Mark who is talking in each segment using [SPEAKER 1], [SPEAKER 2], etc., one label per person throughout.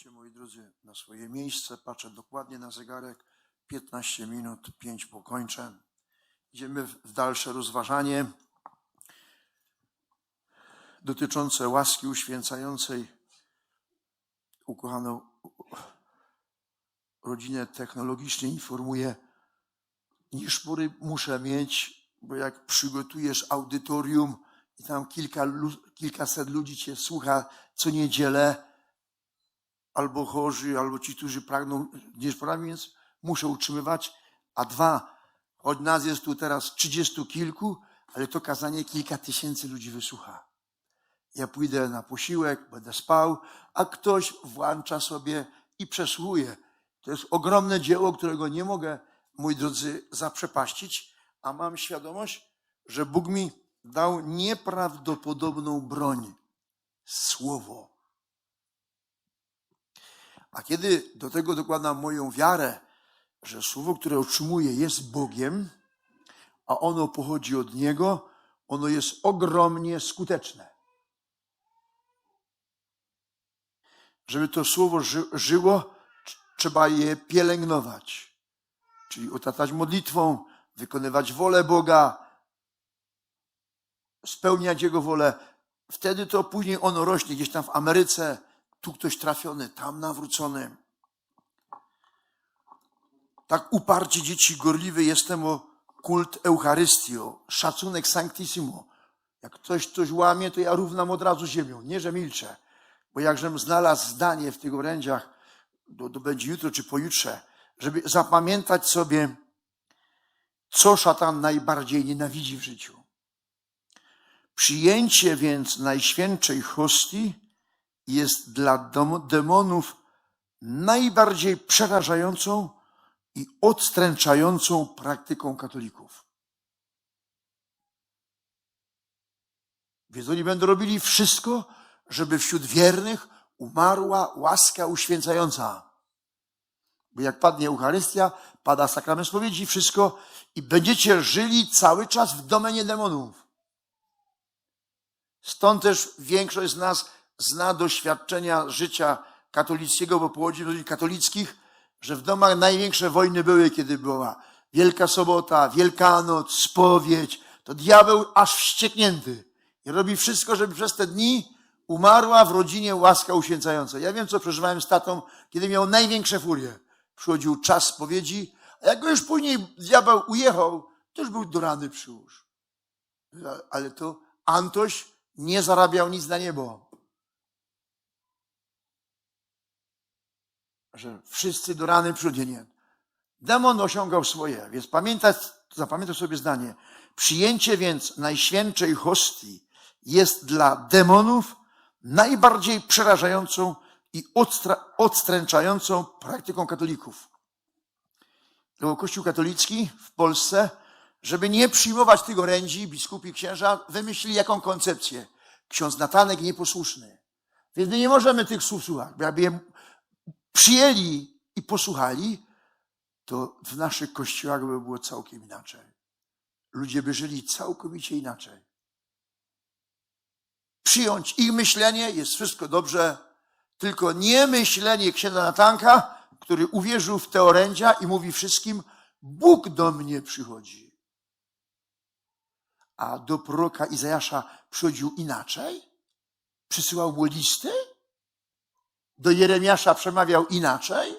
[SPEAKER 1] Siadajcie, moi drodzy, na swoje miejsce. Patrzę dokładnie na zegarek. 15 minut, 5 pokończę. Idziemy w dalsze rozważanie dotyczące łaski uświęcającej ukochaną rodzinę technologicznie informuję, niż szpory muszę mieć, bo jak przygotujesz audytorium i tam kilka, kilkaset ludzi cię słucha co niedzielę, albo chorzy, albo ci, którzy pragną nieszporami, więc muszę utrzymywać. A dwa, choć nas jest tu teraz trzydziestu kilku, ale to kazanie kilka tysięcy ludzi wysłucha. Ja pójdę na posiłek, będę spał, a ktoś włącza sobie i przesłuchuje. To jest ogromne dzieło, którego nie mogę, moi drodzy, zaprzepaścić, a mam świadomość, że Bóg mi dał nieprawdopodobną broń. Słowo. A kiedy do tego dokładam moją wiarę, że słowo, które otrzymuję, jest Bogiem, a ono pochodzi od Niego, ono jest ogromnie skuteczne. Żeby to słowo ży, żyło, tr- trzeba je pielęgnować. Czyli otaczać modlitwą, wykonywać wolę Boga, spełniać Jego wolę. Wtedy to później ono rośnie gdzieś tam w Ameryce, tu ktoś trafiony, tam nawrócony. Tak uparcie dzieci gorliwy jestem o kult Eucharystii, szacunek Sanctissimo. Jak ktoś coś łamie, to ja równam od razu ziemią. Nie, że milczę. Bo jakżem znalazł zdanie w tych orędziach, to, to będzie jutro czy pojutrze, żeby zapamiętać sobie, co szatan najbardziej nienawidzi w życiu. Przyjęcie więc Najświętszej Hostii jest dla demonów najbardziej przerażającą i odstręczającą praktyką katolików. Więc oni będą robili wszystko, żeby wśród wiernych umarła łaska uświęcająca. Bo jak padnie Eucharystia, pada sakrament spowiedzi, wszystko i będziecie żyli cały czas w domenie demonów. Stąd też większość z nas zna doświadczenia życia katolickiego, bo pochodzi z rodzin katolickich, że w domach największe wojny były, kiedy była Wielka Sobota, Wielkanoc, spowiedź. To diabeł aż wścieknięty i robi wszystko, żeby przez te dni umarła w rodzinie łaska uświęcająca. Ja wiem, co przeżywałem z tatą, kiedy miał największe furie. Przychodził czas spowiedzi, a jak go już później diabeł ujechał, to już był do rany przyłóż. Ale to Antoś nie zarabiał nic na niebo. Że wszyscy do rany. Demon osiągał swoje, więc pamiętać, zapamiętaj sobie zdanie. Przyjęcie więc Najświętszej Hostii jest dla demonów najbardziej przerażającą i odstręczającą praktyką katolików. Dlatego Kościół katolicki w Polsce, żeby nie przyjmować tych orędzi, biskupi księża wymyślili jaką koncepcję. Ksiądz Natanek nieposłuszny. Więc my nie możemy tych słów słuchać, bo jakby je przyjęli i posłuchali, to w naszych kościołach by było całkiem inaczej. Ludzie by żyli całkowicie inaczej. Przyjąć ich myślenie, jest wszystko dobrze, tylko nie myślenie księdza Natanka, który uwierzył w te orędzia i mówi wszystkim, Bóg do mnie przychodzi. A do proroka Izajasza przychodził inaczej? Przysyłał mu listy? Do Jeremiasza przemawiał inaczej?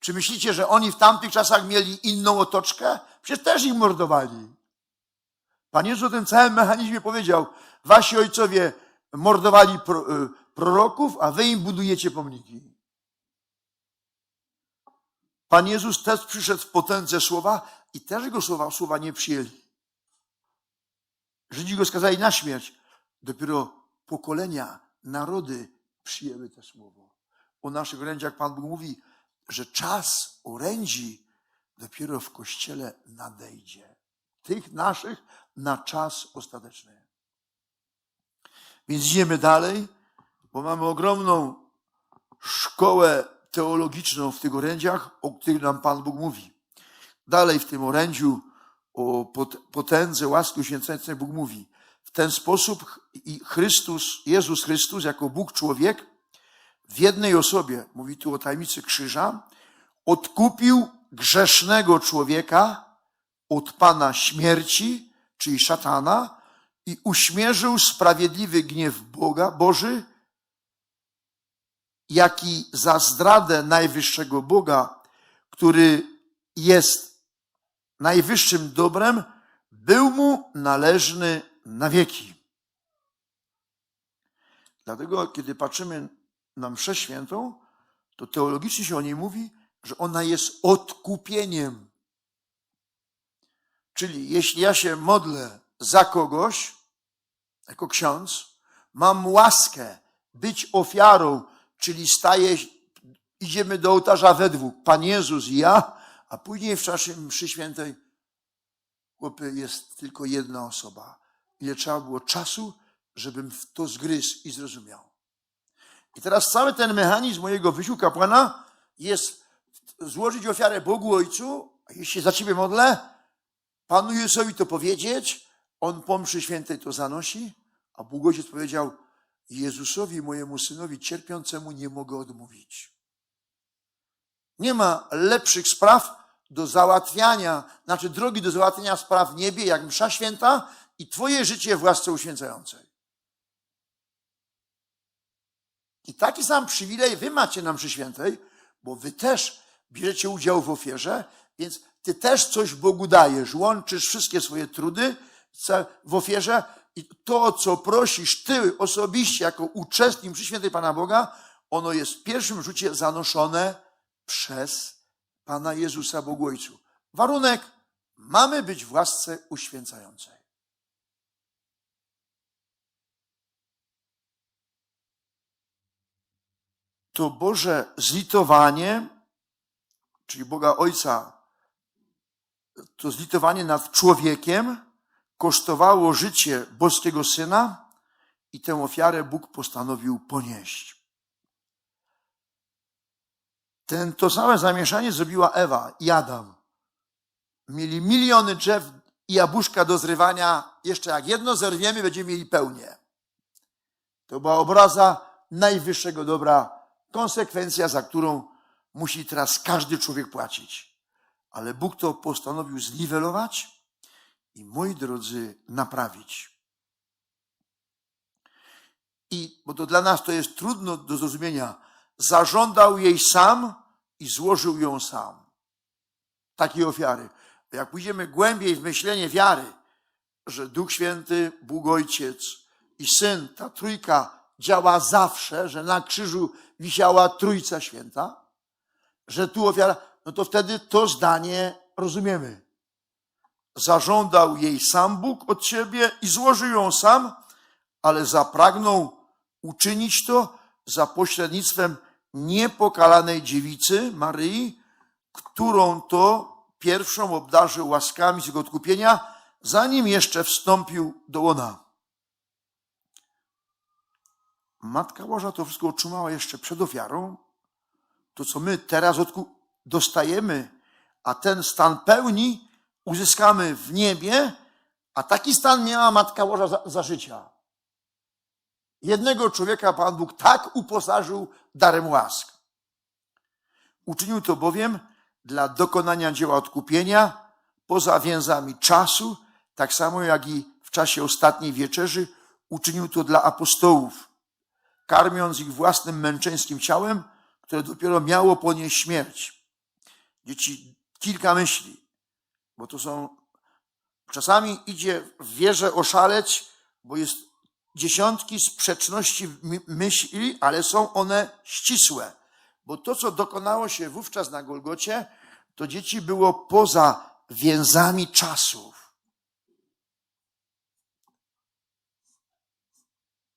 [SPEAKER 1] Czy myślicie, że oni w tamtych czasach mieli inną otoczkę? Przecież też ich mordowali. Pan Jezus o tym całym mechanizmie powiedział, wasi ojcowie mordowali y, proroków, a wy im budujecie pomniki. Pan Jezus też przyszedł w potędze słowa i też jego słowa, słowa nie przyjęli. Żydzi go skazali na śmierć. Dopiero pokolenia, narody przyjęły to słowo. O naszych orędziach Pan Bóg mówi, że czas orędzi dopiero w Kościele nadejdzie. Tych naszych na czas ostateczny. Więc idziemy dalej, bo mamy ogromną szkołę teologiczną w tych orędziach, o których nam Pan Bóg mówi. Dalej w tym orędziu o pot- potędze łaski uświęcającej Bóg mówi. W ten sposób i Chrystus, Jezus Chrystus, jako Bóg człowiek, w jednej osobie, mówi tu o tajemnicy krzyża, odkupił grzesznego człowieka od pana śmierci, czyli szatana, i uśmierzył sprawiedliwy gniew Boga, Boży, jaki za zdradę najwyższego Boga, który jest najwyższym dobrem, był mu należny na wieki. Dlatego, kiedy patrzymy na mszę świętą, to teologicznie się o niej mówi, że ona jest odkupieniem. Czyli jeśli ja się modlę za kogoś, jako ksiądz, mam łaskę być ofiarą, czyli staję, idziemy do ołtarza we dwóch, Pan Jezus i ja, a później w czasie mszy świętej, chłopy, jest tylko jedna osoba. Ile trzeba było czasu, żebym w to zgryzł i zrozumiał. I teraz cały ten mechanizm mojego wysiłku kapłana jest złożyć ofiarę Bogu Ojcu, a jeśli za ciebie modlę, Panu Jezusowi to powiedzieć, On po mszy świętej to zanosi, a Bóg Ojciec powiedział, Jezusowi, mojemu synowi cierpiącemu nie mogę odmówić. Nie ma lepszych spraw do załatwiania, znaczy drogi do załatwiania spraw w niebie, jak msza święta i twoje życie w łasce uświęcającej. I taki sam przywilej wy macie na mszy świętej, bo wy też bierzecie udział w ofierze, więc ty też coś Bogu dajesz, łączysz wszystkie swoje trudy w ofierze i to, co prosisz ty osobiście jako uczestnik mszy świętej Pana Boga, ono jest w pierwszym rzucie zanoszone przez Pana Jezusa Bogu Ojcu. Warunek, mamy być w łasce uświęcającej. To Boże zlitowanie, czyli Boga Ojca, to zlitowanie nad człowiekiem kosztowało życie boskiego Syna i tę ofiarę Bóg postanowił ponieść. Ten, to same zamieszanie zrobiła Ewa i Adam. Mieli miliony drzew i jabłuszka do zrywania. Jeszcze jak jedno zerwiemy, będziemy mieli pełnię. To była obraza najwyższego dobra, konsekwencja, za którą musi teraz każdy człowiek płacić. Ale Bóg to postanowił zniwelować i, moi drodzy, naprawić. I, bo to dla nas to jest trudno do zrozumienia, zażądał jej sam i złożył ją sam. Takiej ofiary. Jak pójdziemy głębiej w myślenie wiary, że Duch Święty, Bóg Ojciec i Syn, ta trójka działa zawsze, że na krzyżu wisiała Trójca Święta, że tu ofiara, no to wtedy to zdanie rozumiemy. Zażądał jej sam Bóg od siebie i złożył ją sam, ale zapragnął uczynić to za pośrednictwem niepokalanej dziewicy Maryi, którą to pierwszą obdarzył łaskami z jego odkupienia, zanim jeszcze wstąpił do łona. Matka Boża to wszystko otrzymała jeszcze przed ofiarą. To, co my teraz dostajemy, a ten stan pełni uzyskamy w niebie, a taki stan miała Matka Boża za, za życia. Jednego człowieka Pan Bóg tak uposażył darem łask. Uczynił to bowiem dla dokonania dzieła odkupienia poza więzami czasu, tak samo jak i w czasie ostatniej wieczerzy uczynił to dla apostołów, karmiąc ich własnym męczeńskim ciałem, które dopiero miało ponieść śmierć. Dzieci, kilka myśli, bo to są, czasami idzie w wierze oszaleć, bo jest dziesiątki sprzeczności myśli, ale są one ścisłe. Bo to, co dokonało się wówczas na Golgocie, to dzieci było poza więzami czasów.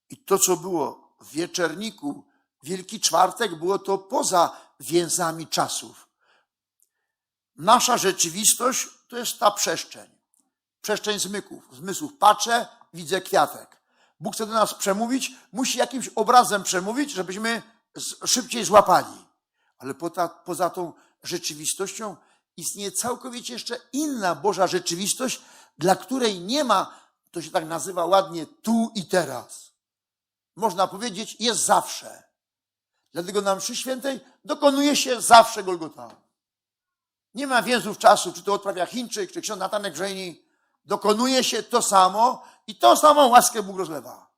[SPEAKER 1] I to, co było w wieczerniku, Wielki Czwartek, było to poza więzami czasów. Nasza rzeczywistość to jest ta przestrzeń. Przestrzeń zmysłów. zmysłów. Patrzę, widzę kwiatek. Bóg chce do nas przemówić, musi jakimś obrazem przemówić, żebyśmy szybciej złapali. Ale poza, poza tą rzeczywistością istnieje całkowicie jeszcze inna Boża rzeczywistość, dla której nie ma, to się tak nazywa ładnie, tu i teraz. Można powiedzieć, jest zawsze. Dlatego na mszy świętej dokonuje się zawsze Golgota. Nie ma więzów czasu, czy to odprawia Chińczyk, czy ksiądz Natanek Grzejni. Dokonuje się to samo i tą samą łaskę Bóg rozlewa.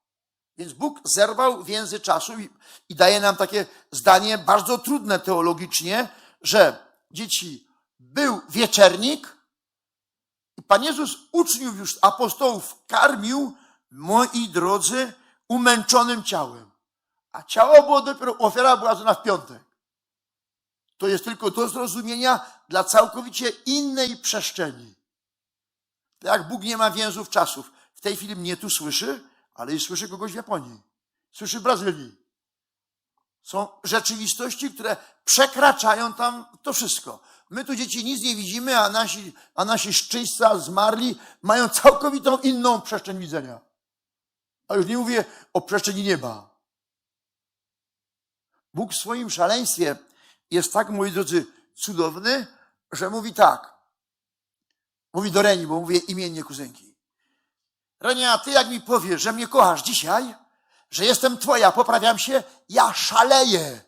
[SPEAKER 1] Więc Bóg zerwał więzy czasu i, i daje nam takie zdanie bardzo trudne teologicznie, że dzieci, był wieczernik i Pan Jezus uczniów już apostołów karmił, moi drodzy, umęczonym ciałem. A ciało było dopiero, ofiara była złożona w piątek. To jest tylko do zrozumienia dla całkowicie innej przestrzeni. Tak Bóg nie ma więzów czasów. W tej chwili mnie tu słyszy, ale i słyszy kogoś w Japonii. Słyszy w Brazylii. Są rzeczywistości, które przekraczają tam to wszystko. My tu dzieci nic nie widzimy, a nasi, a nasi szczyśca zmarli mają całkowitą inną przestrzeń widzenia. A już nie mówię o przestrzeni nieba. Bóg w swoim szaleństwie jest tak, moi drodzy, cudowny, że mówi tak. Mówi do Reni, bo mówię imiennie kuzynki. Renia, ty jak mi powiesz, że mnie kochasz dzisiaj, że jestem twoja, poprawiam się, ja szaleję.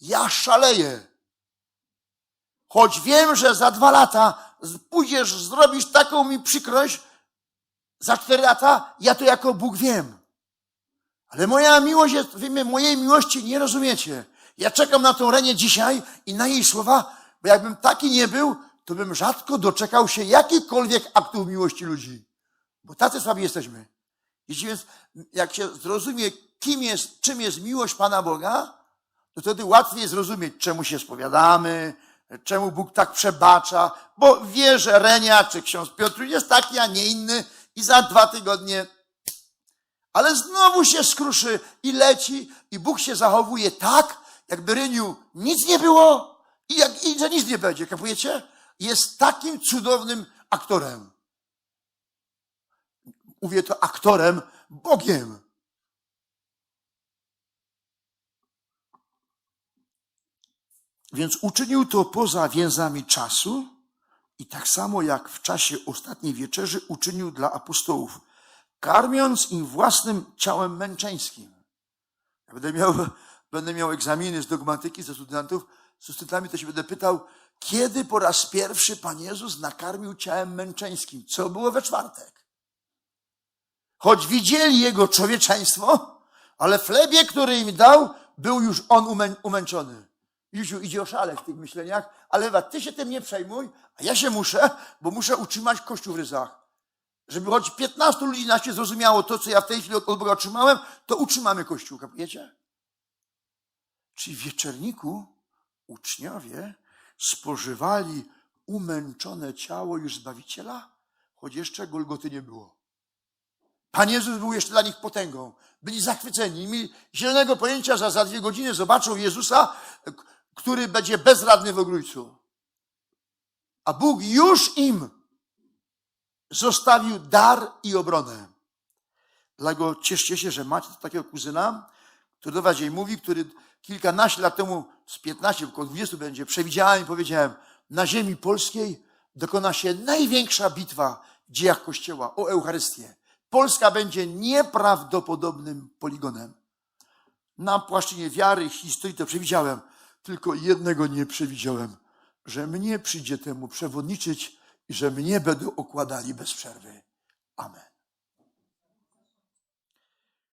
[SPEAKER 1] Ja szaleję. Choć wiem, że za dwa lata pójdziesz, zrobisz taką mi przykrość, za cztery lata, ja to jako Bóg wiem. Ale moja miłość jest, wy mojej miłości nie rozumiecie. Ja czekam na tą Renię dzisiaj i na jej słowa, bo jakbym taki nie był, to bym rzadko doczekał się jakichkolwiek aktów miłości ludzi. Bo tacy słabi jesteśmy. Jeśli więc, jak się zrozumie, kim jest, czym jest miłość Pana Boga, to wtedy łatwiej zrozumieć, czemu się spowiadamy, czemu Bóg tak przebacza, bo wie, że Renia czy ksiądz Piotr jest taki, a nie inny i za dwa tygodnie ale znowu się skruszy i leci i Bóg się zachowuje tak, jakby Ryniu nic nie było i, jak, i że nic nie będzie, kapujecie? Jest takim cudownym aktorem. Mówię to aktorem, Bogiem. Więc uczynił to poza więzami czasu i tak samo jak w czasie ostatniej wieczerzy uczynił dla apostołów, karmiąc im własnym ciałem męczeńskim. Ja będę miał, będę miał egzaminy z dogmatyki ze studentów, z studentami to się będę pytał, kiedy po raz pierwszy Pan Jezus nakarmił ciałem męczeńskim? Co było we czwartek? Choć widzieli Jego człowieczeństwo, ale w chlebie, który im dał, był już On umę, umęczony. Jusiu, idzie o szale w tych myśleniach, ale Ewa, ty się tym nie przejmuj, a ja się muszę, bo muszę utrzymać Kościół w ryzach. Żeby choć 15 ludzi nas się zrozumiało to, co ja w tej chwili od Boga otrzymałem, to utrzymamy Kościół, kapujecie? Czyli w wieczerniku uczniowie spożywali umęczone ciało już Zbawiciela, choć jeszcze Golgoty nie było. Pan Jezus był jeszcze dla nich potęgą. Byli zachwyceni. Mieli zielonego pojęcia, że za dwie godziny zobaczą Jezusa, który będzie bezradny w ogrójcu. A Bóg już im zostawił dar i obronę. Dlatego cieszcie się, że macie takiego kuzyna, który do was dzień mówi, który kilkanaście lat temu, z 15, około 20 będzie, przewidziałem i powiedziałem, na ziemi polskiej dokona się największa bitwa w dziejach Kościoła o Eucharystię. Polska będzie nieprawdopodobnym poligonem. Na płaszczyźnie wiary, historii to przewidziałem, tylko jednego nie przewidziałem, że mnie przyjdzie temu przewodniczyć i że mnie będą okładali bez przerwy. Amen.